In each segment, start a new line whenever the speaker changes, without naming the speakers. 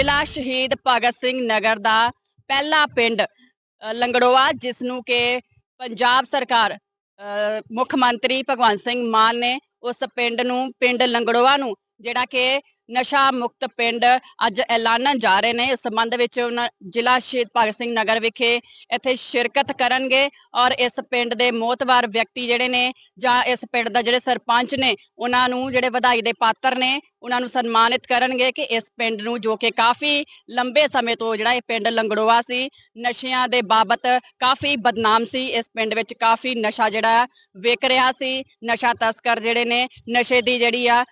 ਜ਼ਿਲ੍ਹਾ ਸ਼ਹੀਦ ਭਗਤ ਸਿੰਘ ਨਗਰ ਦਾ ਪਹਿਲਾ ਪਿੰਡ ਲੰਗੜੋਆ ਜਿਸ ਨੂੰ ਕਿ ਪੰਜਾਬ ਸਰਕਾਰ ਅ, ਮੁੱਖ ਮੰਤਰੀ ਭਗਵੰਤ ਸਿੰਘ ਮਾਨ ਨੇ ਉਸ ਪਿੰਡ ਨੂੰ ਪਿੰਡ ਲੰਗੜੋਆ ਨੂੰ ਜਿਹੜਾ ਕਿ ਨਸ਼ਾ ਮੁਕਤ ਪਿੰਡ ਅੱਜ ਐਲਾਨਣ ਜਾ ਰਹੇ ਨੇ। ਇਸ ਸੰਬੰਧ ਵਿੱਚ ਉਹਨਾਂ ਜ਼ਿਲ੍ਹਾ ਸ਼ਹੀਦ ਭਗਤ ਸਿੰਘ ਨਗਰ ਵਿਖੇ ਇੱਥੇ ਸ਼ਿਰਕਤ ਕਰਨਗੇ ਔਰ ਇਸ ਪਿੰਡ ਦੇ ਮੋਤਵਾਰ ਵਿਅਕਤੀ ਜਿਹੜੇ ਨੇ ਜਾਂ ਇਸ ਪਿੰਡ ਦਾ ਜਿਹੜੇ ਸਰਪੰਚ ਨੇ, ਉਹਨਾਂ ਨੂੰ ਜਿਹੜੇ ਵਧਾਈ ਦੇ ਪਾਤਰ ਨੇ, ਉਹਨਾਂ ਨੂੰ ਸਨਮਾਨਿਤ ਕਰਨਗੇ ਕਿ ਇਸ ਪਿੰਡ ਨੂੰ ਜੋ ਕਿ ਕਾਫੀ ਲੰਬੇ ਸਮੇਂ ਤੋਂ ਜਿਹੜਾ ਇਹ ਪਿੰਡ ਲੰਗੜੋਆ ਸੀ, ਨਸ਼ਿਆਂ ਦੇ ਬਾਬਤ ਕਾਫੀ ਬਦਨਾਮ ਸੀ। ਇਸ ਪਿੰਡ ਵਿੱਚ ਕਾਫੀ ਨਸ਼ਾ ਜਿਹੜਾ ਵਿਕ ਰਿਹਾ ਸੀ। ਨਸ਼ਾ ਤਸਕਰ ਜਿਹੜੇ ਨੇ, ਨਸ਼ੇ ਦੀ ਜਿਹੜੀ ਆ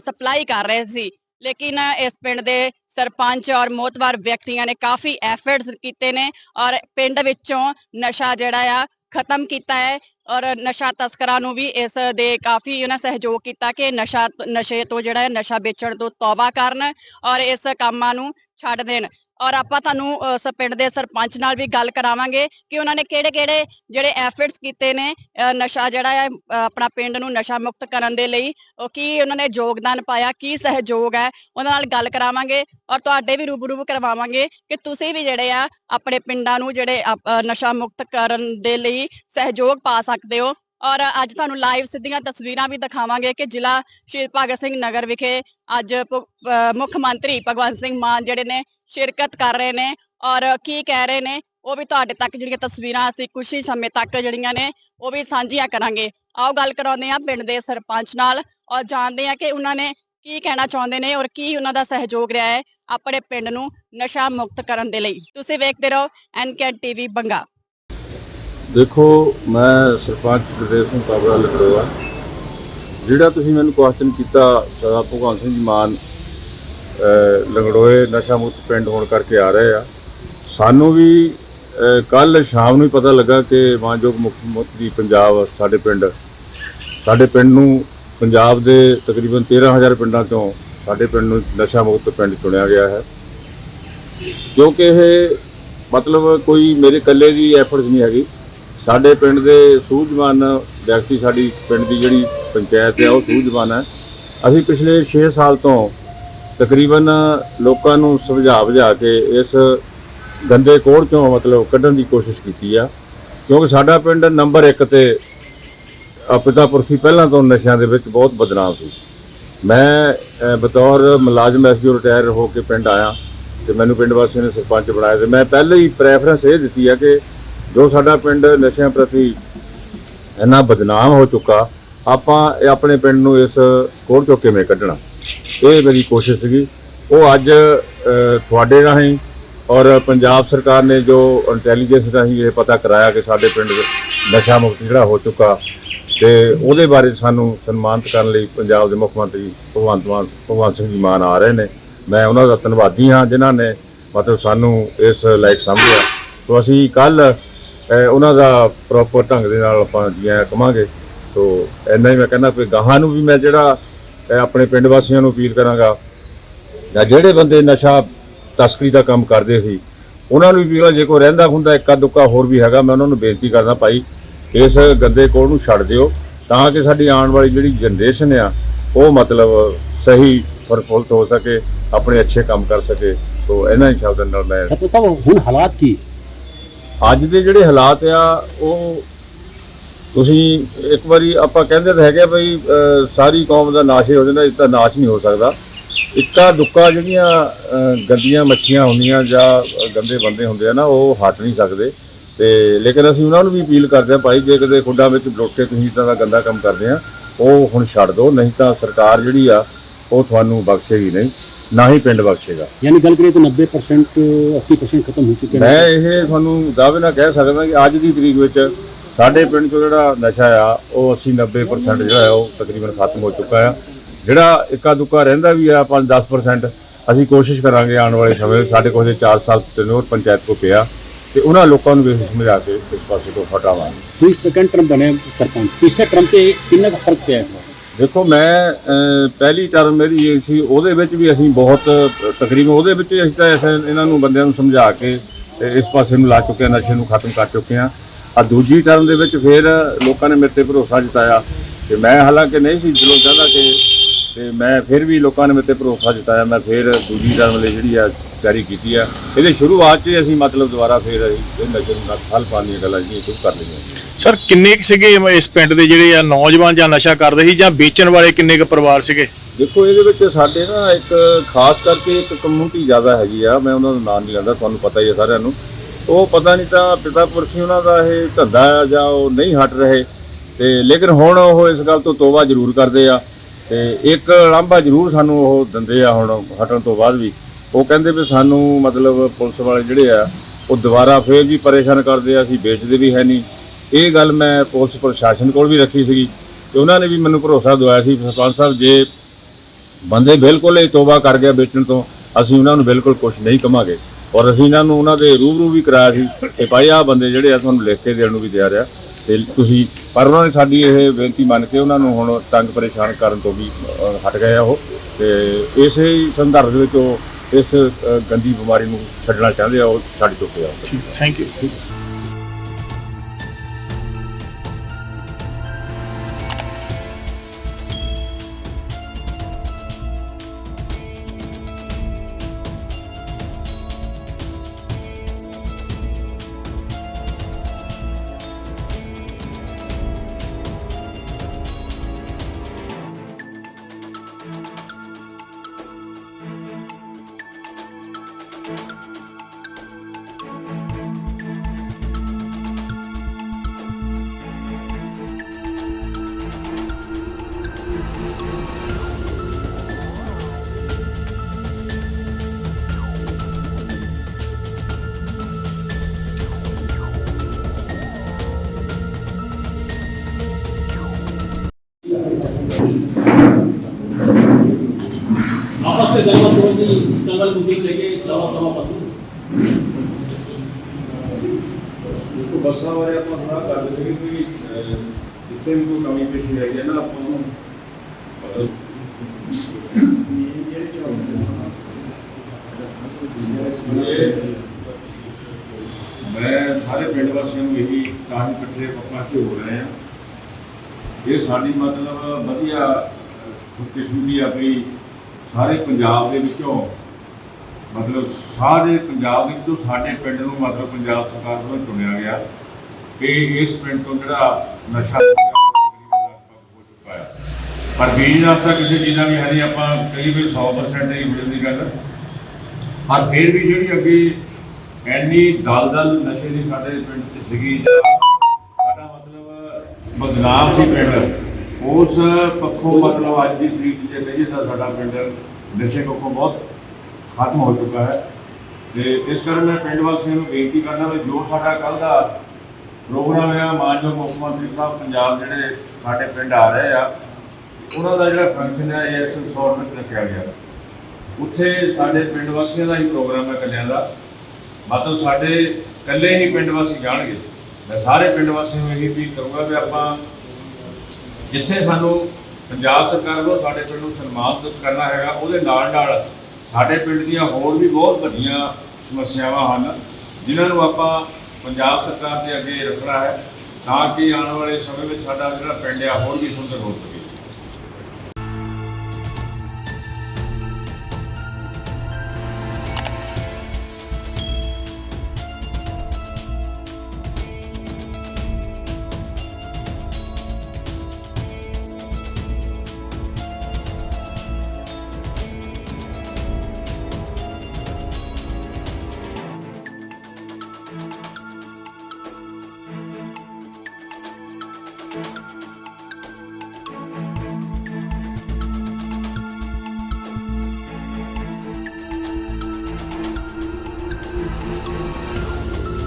ਸਪਲਾਈ ਕਰ ਰਹੇ ਸੀ। ਲੇਕਿਨ ਇਸ ਪਿੰਡ ਦੇ ਸਰਪੰਚ ਔਰ ਮੋਤਵਾਰ ਵਿਅਕਤੀਆਂ ਨੇ ਕਾਫੀ ਐਫਰਟਸ ਕੀਤੇ ਨੇ ਔਰ ਪਿੰਡ ਵਿੱਚੋਂ ਨਸ਼ਾ ਜਿਹੜਾ ਆ ਖਤਮ ਕੀਤਾ ਹੈ ਔਰ ਨਸ਼ਾ ਤਸਕਰਾਂ ਨੂੰ ਵੀ ਇਸ ਦੇ ਕਾਫੀ ਉਹਨਾਂ ਸਹਿਯੋਗ ਕੀਤਾ ਕਿ ਨਸ਼ਾ, ਨਸ਼ੇ ਤੋਂ ਜਿਹੜਾ ਨਸ਼ਾ ਵੇਚਣ ਤੋਂ ਤੌਬਾ ਕਰਨ ਔਰ ਇਸ ਕੰਮਾਂ ਨੂੰ ਛੱਡ ਦੇਣ। ਔਰ ਆਪਾਂ ਤੁਹਾਨੂੰ ਉਸ ਪਿੰਡ ਦੇ ਸਰਪੰਚ ਨਾਲ ਵੀ ਗੱਲ ਕਰਾਵਾਂਗੇ ਕਿ ਉਹਨਾਂ ਨੇ ਕਿਹੜੇ-ਕਿਹੜੇ ਜਿਹੜੇ ਐਫਰਟਸ ਕੀਤੇ ਨੇ ਅ, ਨਸ਼ਾ ਜਿਹੜਾ ਹੈ ਅ, ਆਪਣਾ ਪਿੰਡ ਨੂੰ ਨਸ਼ਾ ਮੁਕਤ ਕਰਨ ਦੇ ਲਈ ਉਹ ਕੀ ਉਹਨਾਂ ਨੇ ਯੋਗਦਾਨ ਪਾਇਆ ਕੀ ਸਹਿਯੋਗ ਹੈ ਉਹਨਾਂ ਨਾਲ ਗੱਲ ਕਰਾਵਾਂਗੇ ਔਰ ਤੁਹਾਡੇ ਵੀ ਰੂਬਰੂ ਕਰਵਾਵਾਂਗੇ ਕਿ ਤੁਸੀਂ ਵੀ ਜਿਹੜੇ ਆ ਆਪਣੇ ਪਿੰਡਾਂ ਨੂੰ ਜਿਹੜੇ ਅਪ- ਅ, ਨਸ਼ਾ ਮੁਕਤ ਕਰਨ ਦੇ ਲਈ ਸਹਿਯੋਗ ਪਾ ਸਕਦੇ ਹੋ। ਔਰ ਅੱਜ ਤੁਹਾਨੂੰ ਲਾਈਵ ਸਿੱਧੀਆਂ ਤਸਵੀਰਾਂ ਵੀ ਦਿਖਾਵਾਂਗੇ ਕਿ ਜ਼ਿਲ੍ਹਾ ਸ਼ਹੀਦ ਭਗਤ ਸਿੰਘ ਨਗਰ ਵਿਖੇ ਅੱਜ ਭ- ਅ, ਮੁੱਖ ਮੰਤਰੀ ਭਗਵੰਤ ਸਿੰਘ ਮਾਨ ਜਿਹੜੇ ਨੇ ਸ਼ਿਰਕਤ ਕਰ ਰਹੇ ਨੇ ਔਰ ਕੀ ਕਹਿ ਰਹੇ ਨੇ, ਉਹ ਵੀ ਤੁਹਾਡੇ ਤੱਕ ਜਿਹੜੀਆਂ ਤਸਵੀਰਾਂ ਅਸੀਂ ਕੁਝ ਹੀ ਸਮੇਂ ਤੱਕ ਜਿਹੜੀਆਂ ਨੇ, ਉਹ ਵੀ ਸਾਂਝੀਆਂ ਕਰਾਂਗੇ। ਆਓ ਗੱਲ ਕਰਾਉਂਦੇ ਹਾਂ ਪਿੰਡ ਦੇ ਸਰਪੰਚ ਨਾਲ ਔਰ ਜਾਣਦੇ ਹਾਂ ਕਿ ਉਹਨਾਂ ਨੇ ਕੀ ਕਹਿਣਾ ਚਾਹੁੰਦੇ ਨੇ ਔਰ ਕੀ ਉਹਨਾਂ ਦਾ ਸਹਿਯੋਗ ਰਿਹਾ ਹੈ ਆਪਣੇ ਪਿੰਡ ਨੂੰ ਨਸ਼ਾ ਮੁਕਤ ਕਰਨ ਦੇ ਲਈ। ਤੁਸੀਂ ਵੇਖਦੇ ਰਹੋ ਐਨਕੇ ਟੀਵੀ ਬੰਗਾ।
ਦੇਖੋ, ਮੈਂ ਸਰਪੰਚ ਗੁਰਦੇਵ ਸਿੰਘ ਕਾਬਰਾ ਲਖੜੋਆ ਜਿਹੜਾ ਤੁਸੀਂ ਮੈਨੂੰ ਕੁਐਸਚਨ ਕੀਤਾ, ਸਰਦਾਰ ਭਗਵੰਤ ਸਿੰਘ ਜੀ ਮਾਨ ਲੰਗੜੋਏ ਨਸ਼ਾ ਮੁਕਤ ਪਿੰਡ ਹੋਣ ਕਰਕੇ ਆ ਰਹੇ ਆ। ਸਾਨੂੰ ਵੀ ਕੱਲ ਸ਼ਾਮ ਨੂੰ ਹੀ ਪਤਾ ਲੱਗਾ ਕਿ ਮਾਨਯੋਗ ਮੁੱਖ ਮੰਤਰੀ ਪੰਜਾਬ, ਸਾਡੇ ਪਿੰਡ ਸਾਡੇ ਪਿੰਡ ਨੂੰ ਪੰਜਾਬ ਦੇ ਤਕਰੀਬਨ 13000 ਪਿੰਡਾਂ ਤੋਂ ਸਾਡੇ ਪਿੰਡ ਨੂੰ ਨਸ਼ਾ ਮੁਕਤ ਪਿੰਡ ਚੁਣਿਆ ਗਿਆ ਹੈ। ਕਿਉਂਕਿ ਇਹ ਮਤਲਬ ਕੋਈ ਮੇਰੇ ਇਕੱਲੇ ਦੀ ਐਫਰਟਸ ਨਹੀਂ ਹੈਗੀ। ਸਾਡੇ ਪਿੰਡ ਦੇ ਸੂਝਵਾਨ ਵਿਅਕਤੀ ਸਾਡੀ ਪਿੰਡ ਦੀ ਜਿਹੜੀ ਪੰਚਾਇਤ ਹੈ, ਉਹ ਸੂਝਵਾਨ ਹੈ। ਅਸੀਂ ਪਿਛਲੇ 6 ਸਾਲ ਤੋਂ ਤਕਰੀਬਨ ਲੋਕਾਂ ਨੂੰ ਸਮਝਾ ਬੁਝਾ ਕੇ ਇਸ ਗੰਦੇ ਕੋੜ ਚੋਂ ਮਤਲਬ ਕੱਢਣ ਦੀ ਕੋਸ਼ਿਸ਼ ਕੀਤੀ ਆ। ਕਿਉਂਕਿ ਸਾਡਾ ਪਿੰਡ ਨੰਬਰ 1 ਤੇ ਅ, ਪਿਤਾ ਪੁਰਖੀ ਪਹਿਲਾਂ ਤੋਂ ਨਸ਼ਿਆਂ ਦੇ ਵਿੱਚ ਬਹੁਤ ਬਦਨਾਮ ਸੀ। ਮੈਂ ਬਤੌਰ ਮੁਲਾਜ਼ਮ ਐਸਡੀਓ ਰਿਟਾਇਰ ਹੋ ਕੇ ਪਿੰਡ ਆਇਆ ਤੇ ਮੈਨੂੰ ਪਿੰਡ ਵਾਸੀਆਂ ਨੇ ਸਰਪੰਚ ਬਣਾਇਆ ਤੇ ਮੈਂ ਪਹਿਲੇ ਹੀ ਪ੍ਰੈਫਰੈਂਸ ਇਹ ਦਿੱਤੀ ਆ ਕਿ ਜੋ ਸਾਡਾ ਪਿੰਡ ਨਸ਼ਿਆਂ ਪ੍ਰਤੀ ਇੰਨਾ ਬਦਨਾਮ ਹੋ ਚੁੱਕਾ ਆਪਾਂ ਇਹ ਆਪਣੇ ਪਿੰਡ ਨੂੰ ਇਸ ਕੋੜ ਚੋਂ ਕਿਵੇਂ ਕੱਢਣਾ? ਇਹ ਮੇਰੀ ਕੋਸ਼ਿਸ਼ ਸੀਗੀ। ਉਹ ਅੱਜ ਤੁਹਾਡੇ ਰਾਹੀਂ ਔਰ ਪੰਜਾਬ ਸਰਕਾਰ ਨੇ ਜੋ ਇੰਟੈਲੀਜੈਂਸ ਰਾਹੀਂ ਇਹ ਪਤਾ ਕਰਾਇਆ ਕਿ ਸਾਡੇ ਪਿੰਡ ਨਸ਼ਾ ਮੁਕਤ ਜਿਹੜਾ ਹੋ ਚੁੱਕਾ ਤੇ ਉਹਦੇ ਬਾਰੇ ਸਾਨੂੰ ਸਨਮਾਨਿਤ ਕਰਨ ਲਈ ਪੰਜਾਬ ਦੇ ਮੁੱਖ ਮੰਤਰੀ ਭਗਵੰਤ ਮਾਨ, ਭਗਵੰਤ ਸਿੰਘ ਜੀ ਮਾਨ ਆ ਰਹੇ ਨੇ। ਮੈਂ ਉਹਨਾਂ ਦਾ ਧੰਨਵਾਦੀ ਹਾਂ ਜਿਨ੍ਹਾਂ ਨੇ ਮਤਲਬ ਸਾਨੂੰ ਇਸ ਲਾਇਕ ਸਮਝਿਆ। ਸੋ ਅਸੀਂ ਕੱਲ ਉਹਨਾਂ ਦਾ ਪ੍ਰੋਪਰ ਢੰਗ ਦੇ ਨਾਲ ਆਪਾਂ ਜੀਆਂ ਕਵਾਂਗੇ। ਸੋ ਇੰਨਾ ਹੀ ਮੈਂ ਕਹਿੰਦਾ ਕਿ ਗਾਹਾਂ ਨੂੰ ਵੀ ਮੈਂ ਜਿਹੜਾ ਅਹ, ਆਪਣੇ ਪਿੰਡ ਵਾਸੀਆਂ ਨੂੰ ਅਪੀਲ ਕਰਾਂਗਾ ਜਾਂ ਜਿਹੜੇ ਬੰਦੇ ਨਸ਼ਾ ਤਸਕਰੀ ਦਾ ਕੰਮ ਕਰਦੇ ਸੀ ਉਹਨਾਂ ਨੂੰ ਵੀ ਅਪੀਲ ਜੇ ਕੋਈ ਰਹਿੰਦਾ ਹੁੰਦਾ ਇੱਕਾ ਦੁੱਕਾ ਹੋਰ ਵੀ ਹੈਗਾ ਮੈਂ ਉਹਨਾਂ ਨੂੰ ਬੇਨਤੀ ਕਰਦਾ ਭਾਈ ਇਸ ਗੰਦੇ ਕੋੜ ਨੂੰ ਛੱਡ ਦਿਓ ਤਾਂ ਕਿ ਸਾਡੀ ਆਉਣ ਵਾਲੀ ਜਿਹੜੀ ਜਨਰੇਸ਼ਨ ਆ ਉਹ ਮਤਲਬ ਸਹੀ ਪ੍ਰਫੁੱਲਤ ਹੋ ਸਕੇ ਆਪਣੇ ਅੱਛੇ ਕੰਮ ਕਰ ਸਕੇ। ਸੋ ਇਹਨਾਂ ਹੀ ਸ਼ਬਦਾਂ ਨਾਲ ਮੈਂ
ਸਰਪੰਚ ਸਾਹਿਬ ਹੁਣ ਹਾਲਾਤ ਕੀ?
ਅੱਜ ਦੇ ਜਿਹੜੇ ਹਾਲਾਤ ਆ ਉਹ ਤੁਸੀਂ ਇੱਕ ਵਾਰੀ ਆਪਾਂ ਕਹਿੰਦੇ ਤਾਂ ਹੈਗੇ ਬਈ ਸਾਰੀ ਕੌਮ ਦਾ ਨਾਸ਼ ਹੀ ਜਾਂਦਾ ਇਸ ਦਾ ਨਾਸ਼ ਨਹੀਂ ਹੋ ਸਕਦਾ। ਇੱਕਾ ਦੁੱਕਾ ਜਿਹੜੀਆਂ ਗੰਦੀਆਂ ਮੱਛੀਆਂ ਹੁੰਦੀਆਂ ਜਾਂ ਗੰਦੇ ਬੰਦੇ ਹੁੰਦੇ ਆ ਨਾ ਉਹ ਹਟ ਨਹੀਂ ਸਕਦੇ। ਤੇ ਲੇਕਿਨ ਅਸੀਂ ਉਹਨਾਂ ਨੂੰ ਵੀ ਅਪੀਲ ਕਰਦੇ ਆ ਭਾਈ ਜੇ ਕਿਤੇ ਖੁੱਡਾਂ ਵਿੱਚ ਲੁੱਟ ਕੇ ਤੁਸੀਂ ਇਦਾਂ ਦਾ ਗੰਦਾ ਕੰਮ ਕਰਦੇ ਆ ਉਹ ਹੁਣ ਛੱਡ ਦਿਓ ਨਹੀਂ ਤਾਂ ਸਰਕਾਰ ਜਿਹੜੀ ਆ ਉਹ ਤੁਹਾਨੂੰ ਬਖਸ਼ੇਗੀ ਨਹੀਂ ਨਾ ਹੀ ਪਿੰਡ ਬਖਸ਼ੇਗਾ।
ਯਾਨੀ ਗੱਲ ਕਰੀਏ ਤਾਂ 90% 80% ਖਤਮ ਹੋ ਚੁੱਕੇ
ਮੈਂ ਇਹ ਤੁਹਾਨੂੰ ਦਾਅਵੇ ਨਾਲ ਕਹਿ ਸਕਦਾ ਕਿ ਅੱਜ ਦੀ ਤਰੀਕ ਵਿੱਚ ਸਾਡੇ ਪਿੰਡ 'ਚੋਂ ਜਿਹੜਾ ਨਸ਼ਾ ਆ ਉਹ 80 90% ਜਿਹੜਾ ਆ ਉਹ ਤਕਰੀਬਨ ਖਤਮ ਹੋ ਚੁੱਕਾ ਆ। ਜਿਹੜਾ ਇੱਕਾ ਦੁੱਕਾ ਰਹਿੰਦਾ ਵੀ ਆ 5 10% ਅਸੀਂ ਕੋਸ਼ਿਸ਼ ਕਰਾਂਗੇ ਆਉਣ ਵਾਲੇ ਸਮੇਂ ਸਾਡੇ ਕੋਲ 4 ਸਾਲ ਟੈਨੋਰ ਪੰਚਾਇਤ ਕੋ ਪਿਆ। ਤੇ ਉਹਨਾਂ ਲੋਕਾਂ ਨੂੰ ਵੀ ਸਮਝਾ ਕੇ ਇਸ ਪਾਸੇ ਤੋਂ ਹਟਾਵਾਂਗੇ।
ਤੁਸੀਂ ਸੈਕੰਡ ਟਰਮ ਬਣੇ ਸਰਪੰਚ। ਤੀਸਰੇ ਟਰਮ ਤੇ ਕਿੰਨਾ ਕੁ ਫ਼ਰਕ ਪਿਆ ਇਸ ਵਾਰ
ਦੇਖੋ ਮੈਂ ਪਹਿਲੀ ਟਰਮ ਮੇਰੀ ਇਹ ਸੀ ਉਹਦੇ ਵਿੱਚ ਵੀ ਅਸੀਂ ਬਹੁਤ ਤਕਰੀਬਨ ਉਹਦੇ ਵਿੱਚ ਅਸੀਂ ਤਾਂ ਇਹਨਾਂ ਨੂੰ ਬੰਦਿਆਂ ਨੂੰ ਸਮਝਾ ਕੇ ਇਸ ਪਾਸੇ ਨੂੰ ਲਾ ਚੁੱਕੇ ਹਾਂ ਨਸ਼ੇ ਨੂੰ ਖਤਮ ਕਰ ਚੁੱਕੇ ਹਾਂ ਆ ਦੂਜੀ ਟਰਮ ਦੇ ਵਿੱਚ ਫਿਰ ਲੋਕਾਂ ਨੇ ਮੇਰੇ ਤੇ ਭਰੋਸਾ ਜਤਾਇਆ ਕਿ ਮੈਂ ਹਾਲਾਂਕਿ ਨਹੀਂ ਸੀ ਦਿਲੋਂ ਚਾਹੁੰਦਾ ਕਿ ਤੇ ਮੈਂ ਫਿਰ ਵੀ ਲੋਕਾਂ ਨੇ ਮੇਰੇ ਤੇ ਭਰੋਸਾ ਜਤਾਇਆ ਮੈਂ ਫਿਰ ਦੂਜੀ ਟਰਮ ਲਈ ਜਿਹੜੀ ਆ ਤਿਆਰੀ ਕੀਤੀ ਆ। ਇਹਦੇ ਸ਼ੁਰੂਆਤ 'ਚ ਅਸੀਂ ਮਤਲਬ ਦੁਬਾਰਾ ਫਿਰ ਇਹ ਨਸ਼ੇ ਨੂੰ ਹੱਲ ਪਾਉਣ ਦੀਆਂ ਗੱਲਾਂ ਜਿਹੜੀਆਂ ਸ਼ੁਰੂ ਕਰ ਲਈਆਂ।
ਸਰ ਕਿੰਨੇ ਕੁ ਸੀਗੇ ਇਸ ਪਿੰਡ ਦੇ ਜਿਹੜੇ ਆ ਨੌਜਵਾਨ ਜਾਂ ਨਸ਼ਾ ਕਰਦੇ ਸੀ ਜਾਂ ਵੇਚਣ ਵਾਲੇ ਕਿੰਨੇ ਕੁ ਪਰਿਵਾਰ ਸੀਗੇ?
ਦੇਖੋ ਇਹਦੇ ਵਿੱਚ ਸਾਡੇ ਨਾ ਇੱਕ ਖਾਸ ਕਰਕੇ ਇੱਕ ਕਮਿਊਨਿਟੀ ਜ਼ਿਆਦਾ ਹੈਗੀ ਆ ਮੈਂ ਉਹਨਾਂ ਦਾ ਨਾਮ ਨਹੀਂ ਲੈਂਦਾ ਤੁਹਾਨੂੰ ਪਤਾ ਹੀ ਹੈ ਸਾਰਿਆਂ ਨੂੰ। ਉਹ ਪਤਾ ਨਹੀਂ ਤਾਂ ਪਿਤਾ ਪੁਰਖੀ ਉਹਨਾਂ ਦਾ ਇਹ ਧੰਦਾ ਆ ਜਾਂ ਉਹ ਨਹੀਂ ਹਟ ਰਹੇ। ਤੇ ਲੇਕਿਨ ਹੁਣ ਉਹ ਇਸ ਗੱਲ ਤੋਂ ਤੋਬਾ ਜ਼ਰੂਰ ਕਰਦੇ ਆ ਤੇ ਇੱਕ ਲਾਂਭਾ ਜ਼ਰੂਰ ਸਾਨੂੰ ਉਹ ਦਿੰਦੇ ਆ ਹੁਣ ਹਟਣ ਤੋਂ ਬਾਅਦ ਵੀ। ਉਹ ਕਹਿੰਦੇ ਵੀ ਸਾਨੂੰ ਮਤਲਬ ਪੁਲਿਸ ਵਾਲੇ ਜਿਹੜੇ ਆ, ਉਹ ਦੁਬਾਰਾ ਫੇਰ ਵੀ ਪਰੇਸ਼ਾਨ ਕਰਦੇ ਆ, ਅਸੀਂ ਵੇਚਦੇ ਵੀ ਹੈ ਨਹੀਂ। ਇਹ ਗੱਲ ਮੈਂ ਪੁਲਿਸ ਪ੍ਰਸ਼ਾਸਨ ਕੋਲ ਵੀ ਰੱਖੀ ਸੀਗੀ ਤੇ ਉਹਨਾਂ ਨੇ ਵੀ ਮੈਨੂੰ ਭਰੋਸਾ ਦਵਾਇਆ ਸੀ। ਸਰਪੰਚ ਸਾਹਿਬ, ਜੇ ਬੰਦੇ ਬਿਲਕੁਲ ਹੀ ਤੋਬਾ ਕਰ ਗਿਆ ਵੇਚਣ ਤੋਂ, ਅਸੀਂ ਉਹਨਾਂ ਨੂੰ ਬਿਲਕੁਲ ਕੁਝ ਨਹੀਂ ਕਮਾਂਗੇ। ਔਰ ਅਸੀਂ ਇਹਨਾਂ ਨੂੰ ਉਹਨਾਂ ਦੇ ਰੂਬਰੂ ਵੀ ਕਰਾਇਆ ਸੀ ਤੇ ਭਾਈ ਆਹ ਬੰਦੇ ਜਿਹੜੇ ਆ ਤੁਹਾਨੂੰ ਲਿਖ ਕੇ ਦੇਣ ਨੂੰ ਵੀ ਤਿਆਰ ਆ। ਤੇ ਤੁਸੀਂ ਪਰ ਉਹਨਾਂ ਨੇ ਸਾਡੀ ਇਹ ਬੇਨਤੀ ਮੰਨ ਕੇ ਉਹਨਾਂ ਨੂੰ ਹੁਣ ਤੰਗ ਪਰੇਸ਼ਾਨ ਕਰਨ ਤੋਂ ਵੀ ਅ, ਹਟ ਗਏ ਆ ਉਹ। ਤੇ ਇਸੇ ਹੀ ਸੰਦਰਭ ਦੇ ਵਿੱਚ ਉਹ ਇਸ ਅ, ਗੰਦੀ ਬਿਮਾਰੀ ਨੂੰ ਛੱਡਣਾ ਚਾਹੁੰਦੇ ਆ ਉਹ ਛੱਡ ਚੁੱਕੇ ਆ।
ਠੀਕ ਥੈਂਕ ਯੂ
जंगल बुद्धि लेके दवा दवा पसंद
ਦੇਖੋ ਬੱਸਾਂ ਬਾਰੇ ਆਪਾਂ ਥੋੜਾ ਗੱਲ ਕਰੀਏ ਕਿ ਅਹ, ਜਿੱਥੇ ਵੀ ਕੋਈ ਕਮੀ ਪੇਸ਼ੀ ਆਈ ਹੈ ਨਾ ਆਪਾਂ ਨੂੰ ਮਤਲਬ ਮੈਂ ਸਾਰੇ ਪਿੰਡ ਵਾਸੀਆਂ ਨੂੰ ਇਹੀ ਤਾਂ ਹੀ ਇਕੱਠੇ ਪੱਪਾ ਤੇ ਹੋ ਰਹੇ ਆ ਇਹ ਸਾਡੀ ਮਤਲਬ ਵਧੀਆ ਖੁਸ਼ਕਿਸਮਤੀ ਆ ਵੀ ਸਾਰੇ ਪੰਜਾਬ ਦੇ ਵਿੱਚੋਂ ਮਤਲਬ ਸਾਰੇ ਪੰਜਾਬ ਦੇ ਵਿੱਚੋਂ ਸਾਡੇ ਪਿੰਡ ਨੂੰ ਮਤਲਬ ਪੰਜਾਬ ਸਰਕਾਰ ਵੱਲੋਂ ਚੁਣਿਆ ਗਿਆ ਕਿ ਇਸ ਪਿੰਡ ਤੋਂ ਜਿਹੜਾ ਨਸ਼ਾ ਹੋ ਚੁੱਕਾ ਹੈ। ਪਰ ਬੀਜ ਰਸਤਾ ਕਿਸੇ ਚੀਜ਼ ਵੀ ਹੈ ਨਹੀਂ, ਆਪਾਂ ਕਈ ਵੀ 100% ਨਹੀਂ ਬੜੀ ਦੀ ਗੱਲ। ਪਰ ਫਿਰ ਵੀ ਜਿਹੜੀ ਅੱਗੇ ਐਨੀ ਦਲਦਲ ਨਸ਼ੇ ਦੀ ਸਾਡੇ ਪਿੰਡ 'ਚ ਸੀਗੀ ਸਾਡਾ ਮਤਲਬ ਬਦਨਾਮ ਸੀ ਪਿੰਡ, ਉਸ ਪੱਖੋਂ ਮਤਲਬ ਅੱਜ ਦੀ ਤਰੀਕ 'ਚ ਜੇ ਕਹੀਏ ਤਾਂ ਸਾਡਾ ਪਿੰਡ ਨਸ਼ੇ ਪੱਖੋਂ ਬਹੁਤ ਖਤਮ ਹੋ ਚੁੱਕਾ ਹੈ। ਤੇ ਇਸ ਕਾਰਨ ਮੈਂ ਪਿੰਡ ਵਾਸੀਆਂ ਨੂੰ ਬੇਨਤੀ ਕਰਦਾ ਵੀ ਜੋ ਸਾਡਾ ਕੱਲ ਦਾ ਪ੍ਰੋਗਰਾਮ ਹੈ ਮਾਨਯੋਗ ਮੁੱਖ ਮੰਤਰੀ ਸਾਹਿਬ, ਪੰਜਾਬ ਜਿਹੜੇ ਸਾਡੇ ਪਿੰਡ ਆ ਰਹੇ ਆ, ਉਹਨਾਂ ਦਾ ਜਿਹੜਾ ਫੰਕਸ਼ਨ ਹੈ ਇਸ ਸੌਰ ਵਿੱਚ ਰੱਖਿਆ ਗਿਆ। ਉੱਥੇ ਸਾਡੇ ਪਿੰਡ ਵਾਸੀਆਂ ਦਾ ਹੀ ਪ੍ਰੋਗਰਾਮ ਹੈ ਇਕੱਲਿਆਂ ਦਾ। ਮਤਲਬ ਸਾਡੇ ਇਕੱਲੇ ਹੀ ਪਿੰਡ ਵਾਸੀ ਜਾਣਗੇ। ਮੈਂ ਸਾਰੇ ਪਿੰਡ ਵਾਸੀਆਂ ਨੂੰ ਇਹ ਵੀ ਕਰੂੰਗਾ ਵੀ ਆਪਾਂ ਜਿੱਥੇ ਸਾਨੂੰ ਪੰਜਾਬ ਸਰਕਾਰ ਵੱਲੋਂ ਸਾਡੇ ਪਿੰਡ ਨੂੰ ਸਨਮਾਨਿਤ ਕਰਨਾ ਹੈਗਾ, ਉਹਦੇ ਨਾਲ ਨਾਲ ਸਾਡੇ ਪਿੰਡ ਦੀਆਂ ਹੋਰ ਵੀ ਬਹੁਤ ਵੱਡੀਆਂ ਸਮੱਸਿਆਵਾਂ ਹਨ, ਜਿਨ੍ਹਾਂ ਨੂੰ ਆਪਾਂ ਪੰਜਾਬ ਸਰਕਾਰ ਦੇ ਅੱਗੇ ਰੱਖਣਾ ਹੈ, ਤਾਂ ਕਿ ਆਉਣ ਵਾਲੇ ਸਮੇਂ ਵਿੱਚ ਸਾਡਾ ਜਿਹੜਾ ਪਿੰਡ ਆ, ਹੋਰ ਵੀ ਸੁੰਦਰ ਹੋ ਸਕੇ।